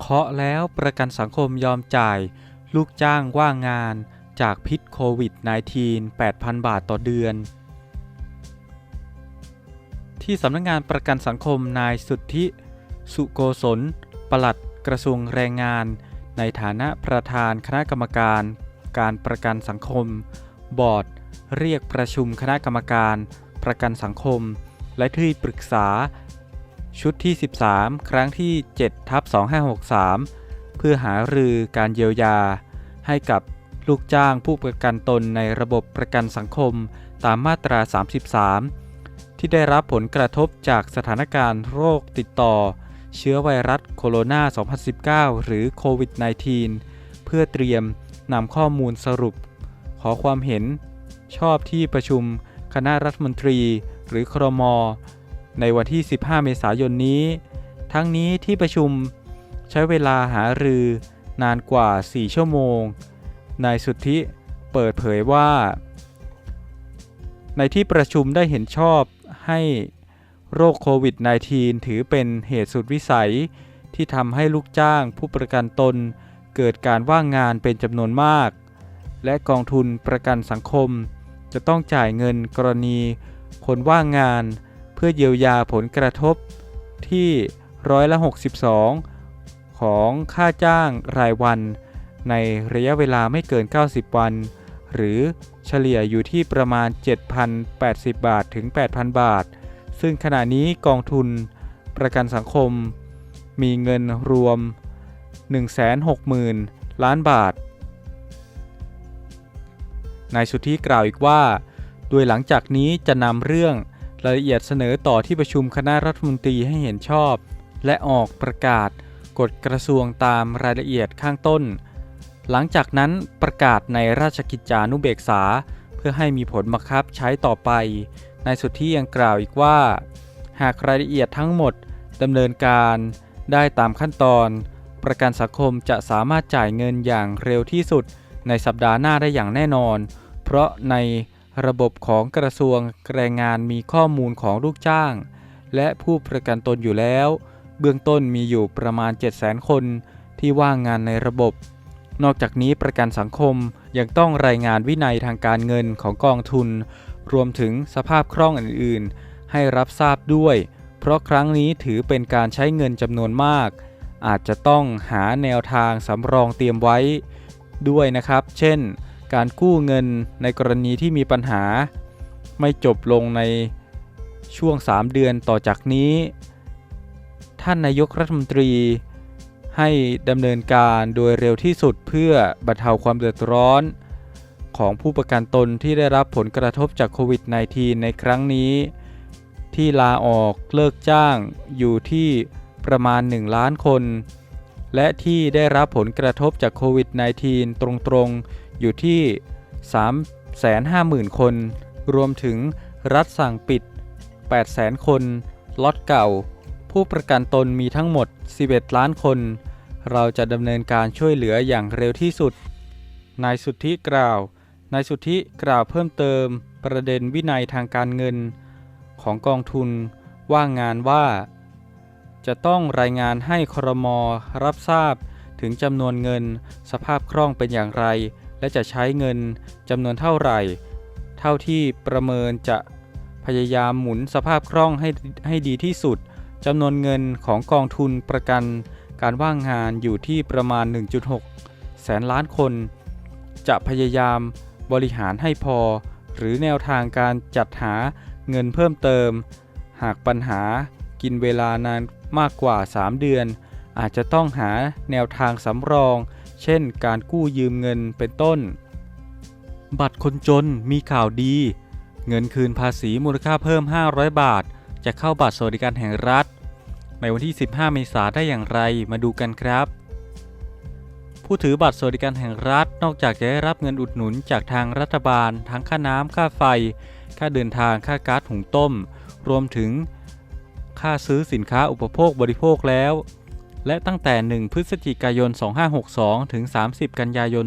เคาะแล้วประกันสังคมยอมจ่าย ลูกจ้างว่างงานจากพิษโควิด -19 8,000 บาทต่อเดือน ที่สำนักงานประกันสังคมนายสุทธิ สุโกศลปลัดกระทรวงแรงงาน ในฐานะประธานคณะกรรมการ การประกันสังคม บอร์ด เรียกประชุมคณะกรรมการ ประกันสังคม และที่ปรึกษา ชุดที่ 13 ครั้งที่7ทับ2563 เพื่อหารือการเยียวยา ให้กับลูกจ้างผู้ประกันตนในระบบประกันสังคมตามมาตรา 33 ที่ได้รับผลกระทบจากสถานการณ์โรคติดต่อ เชื้อไวรัสโคโรนา 2019 หรือโควิด -19 เพื่อเตรียมนำข้อมูลสรุป ขอความเห็นชอบที่ประชุมคณะรัฐมนตรีหรือครม ในวันที่ 15 เมษายนนี้ ทั้งนี้ที่ประชุมใช้เวลาหารือนานกว่า 4 ชั่วโมง นายสุทธิเปิดเผยว่า ในที่ประชุมได้เห็นชอบให้โรคโควิด -19 ถือเป็นเหตุสุดวิสัย ที่ทำให้ลูกจ้างผู้ประกันตนเกิดการว่างงานเป็นจำนวนมาก และกองทุนประกันสังคม จะต้องจ่ายเงินกรณีคนว่างงานเพื่อเยียวยาผลกระทบที่ร้อยละ 62 ของค่าจ้างรายวัน ในระยะเวลาไม่เกิน 90 วัน หรือเฉลี่ยอยู่ที่ประมาณ 7,080 บาทถึง 8,000 บาท ซึ่งขณะนี้กองทุนประกันสังคม มีเงินรวม 160,000 ล้านบาท นายสุทธิกล่าวอีกว่า โดยหลังจากนี้จะนำเรื่อง รายละเอียดเสนอต่อที่ประชุมคณะรัฐมนตรีให้เห็นชอบ และออกประกาศกฎกระทรวงตามรายละเอียดข้างต้น หลังจากนั้นประกาศในราชกิจจานุเบกษา เพื่อให้มีผลบังคับใช้ต่อไปนายสุทธิยังกล่าวอีกว่า หากรายละเอียดทั้งหมดดำเนินการได้ตามขั้นตอน ประกันสังคมจะสามารถจ่ายเงินอย่างเร็วที่สุดในสัปดาห์หน้าได้อย่างแน่นอน เพราะใน ระบบของกระทรวงแรงงานมีข้อมูลของลูกจ้าง และผู้ประกันตนอยู่แล้ว เบื้องต้นมีอยู่ประมาณ 700,000 คนที่ว่างงานในระบบ นอกจากนี้ประกันสังคมยังต้องรายงานวินัยทางการเงินของกองทุน รวมถึงสภาพคล่องอื่นๆ ให้รับทราบด้วย เพราะครั้งนี้ถือเป็นการใช้เงินจำนวนมาก อาจจะต้องหาแนวทางสำรองเตรียมไว้ ด้วยนะครับ เช่น การกู้เงินในกรณีที่มีปัญหา ไม่จบลงในช่วง 3 เดือนต่อจากนี้ ท่านนายกรัฐมนตรี ให้ดำเนินการโดยเร็วที่สุดเพื่อบรรเทาความเดือดร้อน ของผู้ประกันตนที่ได้รับผลกระทบจากโควิด -19 ในครั้งนี้ ที่ลาออกเลิกจ้างอยู่ที่ประมาณ 1 ล้านคน และที่ได้รับผลกระทบจากโควิด -19 ตรงๆ อยู่ที่ 350,000 คน รวมถึงรัฐสั่งปิด 800,000 คน ล็อตเก่า ผู้ประกันตนมีทั้งหมด 11 ล้านคน เราจะดำเนินการช่วยเหลืออย่างเร็วที่สุด นายสุทธิกล่าว นายสุทธิกล่าวเพิ่มเติม ประเด็นวินัยทางการเงิน ของกองทุนว่างงานว่า จะต้องรายงานให้ครมรับทราบถึงจำนวนเงิน สภาพคล่องเป็นอย่างไร และจะใช้เงินจำนวนเท่าไหร่ เท่าที่ประเมินจะพยายามหมุนสภาพคล่องให้ให้ดีที่สุดจำนวนเงินของกองทุนประกัน การว่างงานอยู่ที่ประมาณ 1.6 แสนล้านคน จะพยายามบริหารให้พอ หรือแนวทางการจัดหาเงินเพิ่มเติม หากปัญหากินเวลานาน มากกว่า 3 เดือน อาจจะต้องหาแนวทางสำรอง เช่น การกู้ยืมเงินเป็นต้น บัตรคนจนมีข่าวดี เงินคืนภาษีมูลค่าเพิ่ม 500 บาท จะเข้าบัตรสวัสดิการแห่งรัฐ ในวันที่ 15 เมษายนได้อย่างไรมาดูกันครับผู้ถือบัตรสวัสดิการแห่งรัฐนอกจากจะได้รับเงินอุดหนุนจากทางรัฐบาล ทั้งค่าน้ำค่าไฟ ค่าเดินทางค่าก๊าซหุงต้ม รวมถึง ค่าซื้อสินค้าอุปโภคบริโภคแล้ว และตั้งแต่ 1 พฤศจิกายน 2562 ถึง 30 กันยายน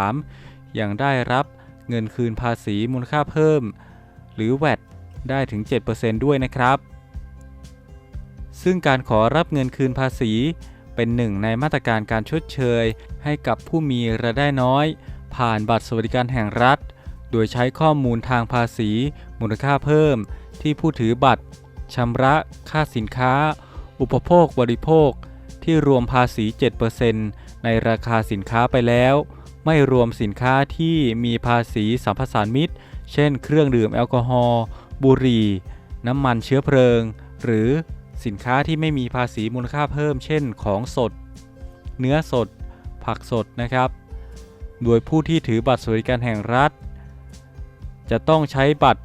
2563 ยังได้รับเงินคืนภาษีมูลค่าเพิ่ม หรือ VAT ได้ถึง 7%ด้วยนะครับ ซึ่งการขอรับเงินคืนภาษีเป็นหนึ่งในมาตรการการชดเชย ให้กับผู้มีรายได้น้อย ผ่านบัตรสวัสดิการแห่งรัฐ โดยใช้ข้อมูลทางภาษีมูลค่าเพิ่ม ที่ผู้ถือบัตร ชำระค่าสินค้า อุปโภคบริโภค ที่รวมภาษี 7%ในราคาสินค้าไปแล้ว ไม่รวมสินค้าที่มีภาษีสัมปทานมิตร เช่น เครื่องดื่มแอลกอฮอล์บุหรี่ น้ำมันเชื้อเพลิง หรือสินค้าที่ไม่มีภาษีมูลค่าเพิ่ม เช่น ของสด เนื้อสด ผักสดนะครับ โดยผู้ที่ถือบัตรสวัสดิการแห่งรัฐ จะต้องใช้บัตร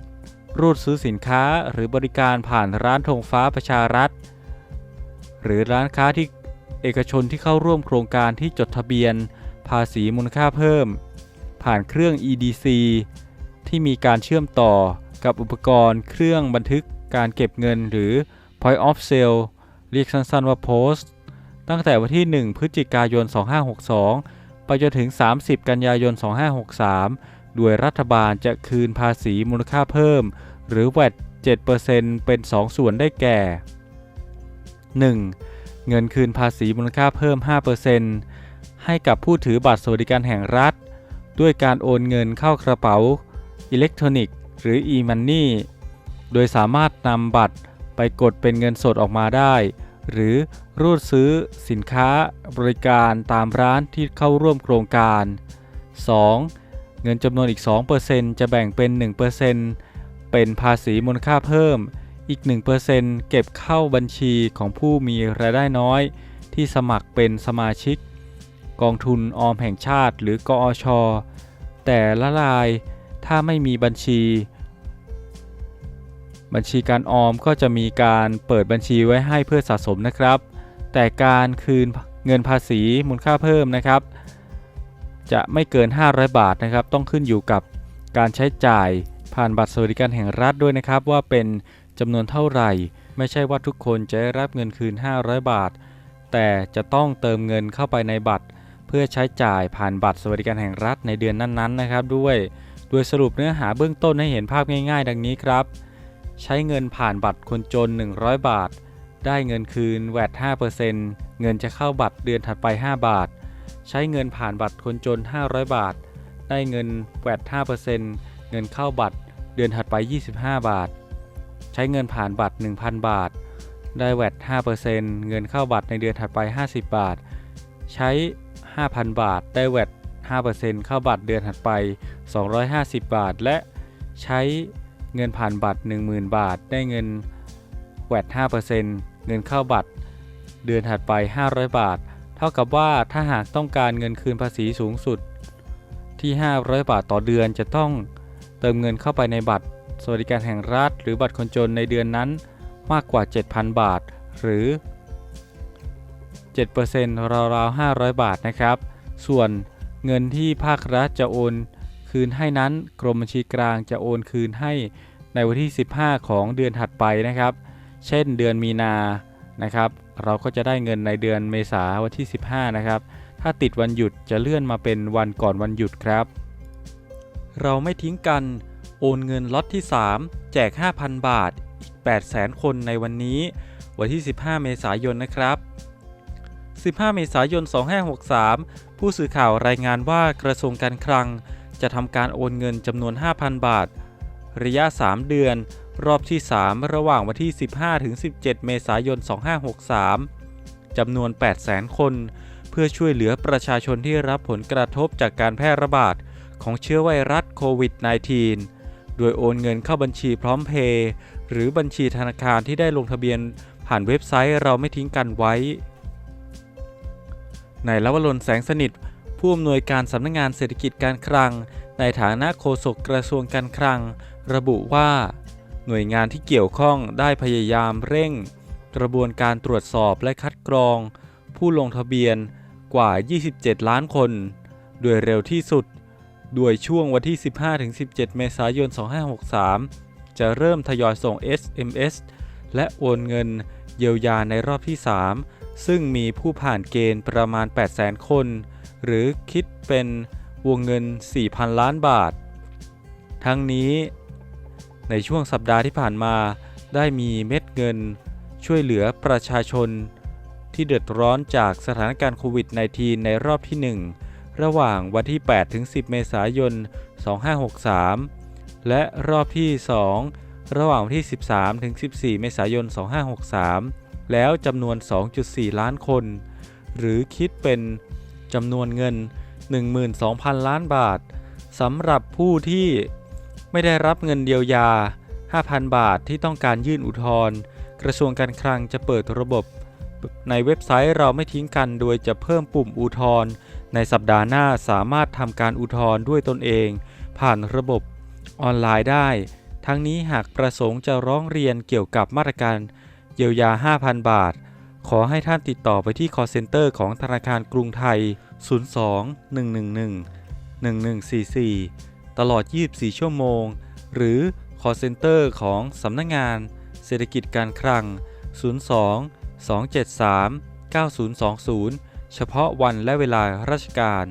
รูดซื้อสินค้าหรือบริการผ่านร้านธงฟ้าประชารัฐ หรือร้านค้าที่เอกชนที่เข้าร่วมโครงการที่จดทะเบียน ภาษีมูลค่าเพิ่ม ผ่านเครื่อง EDC ที่มีการเชื่อมต่อกับอุปกรณ์เครื่องบันทึกการเก็บเงินหรือ Point of Sale เรียกสั้นๆว่า Post ตั้งแต่วันที่ 1 พฤศจิกายน 2562 ไปจนถึง 30 กันยายน 2563 โดยรัฐบาลจะคืนภาษีมูลค่าเพิ่ม หรือ VAT 7%เป็น 2 ส่วนได้แก่ 1. เงินคืนภาษีมูลค่าเพิ่ม 5%ให้กับผู้ถือบัตรสวัสดิการแห่งรัฐ ด้วยการโอนเงินเข้ากระเป๋า อิเล็กทรอนิกส์ หรือ e-money โดยสามารถนำบัตรไปกดเป็นเงินสดออกมาได้ หรือรูดซื้อสินค้าบริการตามร้านที่เข้าร่วมโครงการ 2. เงินจำนวนอีก 2%จะแบ่งเป็น 1%เป็นภาษีมูลค่าเพิ่ม อีก 1%เก็บเข้าบัญชีของผู้มีรายได้น้อย ที่สมัครเป็นสมาชิก กองทุนออมแห่งชาติหรือกอช แต่ละรายถ้าไม่มีบัญชี บัญชีการออมก็จะมีการเปิดบัญชีไว้ให้เพื่อสะสมนะครับ แต่การคืนเงินภาษีมูลค่าเพิ่มนะครับ จะไม่เกิน 500 บาทนะครับ ต้องขึ้นอยู่กับการใช้จ่ายผ่านบัตรสวัสดิการแห่งรัฐด้วยนะครับ ว่าเป็นจำนวนเท่าไหร่ ไม่ใช่ว่าทุกคนจะได้รับเงินคืน 500 บาท แต่จะต้องเติมเงินเข้าไปในบัตร เพื่อใช้จ่ายผ่านบัตรสวัสดิการแห่งรัฐในเดือนนั้นๆ นะครับ ด้วย โดยสรุปเนื้อหาเบื้องต้นให้เห็นภาพง่าย ๆ ดังนี้ครับ ใช้เงินผ่านบัตรคนจน 100 บาท ได้เงินคืนแวด5%เงินจะเข้าบัตรเดือนถัดไป 5 บาท ใช้เงินผ่านบัตรคนจน 500 บาท ได้เงินแวด5%เงินเข้าบัตรเดือนถัดไป 25 บาท ใช้เงินผ่านบัตร 1,000 บาท ได้แวด5%เงินเข้าบัตรในเดือนถัดไป 50 บาท ใช้ 5,000 บาท ได้แวด5%เข้าบัตรเดือนถัดไป 250 บาท และใช้เงินผ่านบัตร 10,000 บาท ได้เงินแวด5%เงินเข้าบัตร เดือนถัดไป 500 บาท ท่ากับว่าถ้าหากต้องการเงินคืนภาษีสูงสุดที่ 500 บาทต่อเดือนจะต้องเติมเงินเข้าไปในบัตร สวัสดิการแห่งรัฐ หรือบัตรคนจนในเดือนนั้นมากกว่า 7,000 บาท หรือ 7%ราวๆ500 บาทนะครับ ส่วนเงินที่ภาครัฐจะโอนคืนให้นั้นกรมบัญชีกลางจะโอนคืนให้ในวันที่ 15 ของเดือนถัดไปนะครับ เช่นเดือนมีนานะครับ เราก็จะได้เงินในเดือนเมษาวันที่ 15 นะครับ ถ้าติดวันหยุดจะเลื่อนมาเป็นวันก่อนวันหยุดครับ เราไม่ทิ้งกันโอนเงินล็อตที่ 3 แจก 5,000 บาท อีก 800,000 คนในวันนี้ วันที่ 15 เมษายนนะครับ 15 เมษายน 2563 ผู้สื่อข่าวรายงานว่ากระทรวงการคลัง จะทำการโอนเงินจำนวน 5,000 บาท ระยะ 3 เดือน รอบที่ 3 ระหว่างวันที่ 15-17 เมษายน 2563 จำนวน 800,000 คน เพื่อช่วยเหลือประชาชนที่รับผลกระทบจากการแพร่ระบาดของเชื้อไวรัสโควิด -19 โดยโอนเงินเข้าบัญชีพร้อมเพย์หรือบัญชีธนาคารที่ได้ลงทะเบียนผ่านเว็บไซต์เราไม่ทิ้งกันไว้ ในละวรนแสงสนิท ผู้อำนวยการสำนักงงานเศรษฐกิจการคลัง ในฐานะโฆษกกระทรวงการคลัง ระบุว่า หน่วยงานที่เกี่ยวข้องได้พยายามเร่ง กระบวนการตรวจสอบและคัดกรอง ผู้ลงทะเบียนกว่า 27 ล้านคน โดยเร็วที่สุด โดยช่วงวันที่ 15-17 เมษายน 2563 จะเริ่มทยอยส่ง SMS และโอนเงินเยียวยาในรอบที่ 3 ซึ่งมีผู้ผ่านเกณฑ์ประมาณ 800,000 คน หรือคิดเป็นวงเงิน 4,000 ล้านบาท ทั้งนี้ ในช่วงสัปดาห์ที่ผ่านมา ได้มีเม็ดเงิน ช่วยเหลือประชาชน ที่เดือดร้อนจากสถานการณ์โควิด -19 ในรอบที่ 1 ระหว่างวันที่ 8 ถึง 10 เมษายน 2563 และรอบที่ 2 ระหว่างวันที่ 13 ถึง 14 เมษายน 2563 แล้วจำนวน 2.4 ล้านคน หรือคิดเป็นจำนวนเงิน 12,000 ล้านบาทสำหรับผู้ที่ ไม่ได้รับเงินเยียวยา 5,000 บาทที่ต้องการยื่นอุทธรณ์กระทรวงการคลังจะเปิดระบบ ในเว็บไซต์เราไม่ทิ้งกันโดยจะเพิ่มปุ่มอุทธรณ์ในสัปดาห์หน้าสามารถทำการอุทธรณ์ด้วยตนเอง ผ่านระบบออนไลน์ได้ ทั้งนี้หากประสงค์จะร้องเรียนเกี่ยวกับมาตรการเยียวยา 5,000 บาท ขอให้ท่านติดต่อไปที่ call center ของธนาคารกรุงไทย 02 111 1144 ตลอด 24 ชั่วโมง หรือ call center ของสำนักงงานเศรษฐกิจการคลัง 02 273 9020 เฉพาะวันและเวลาราชการ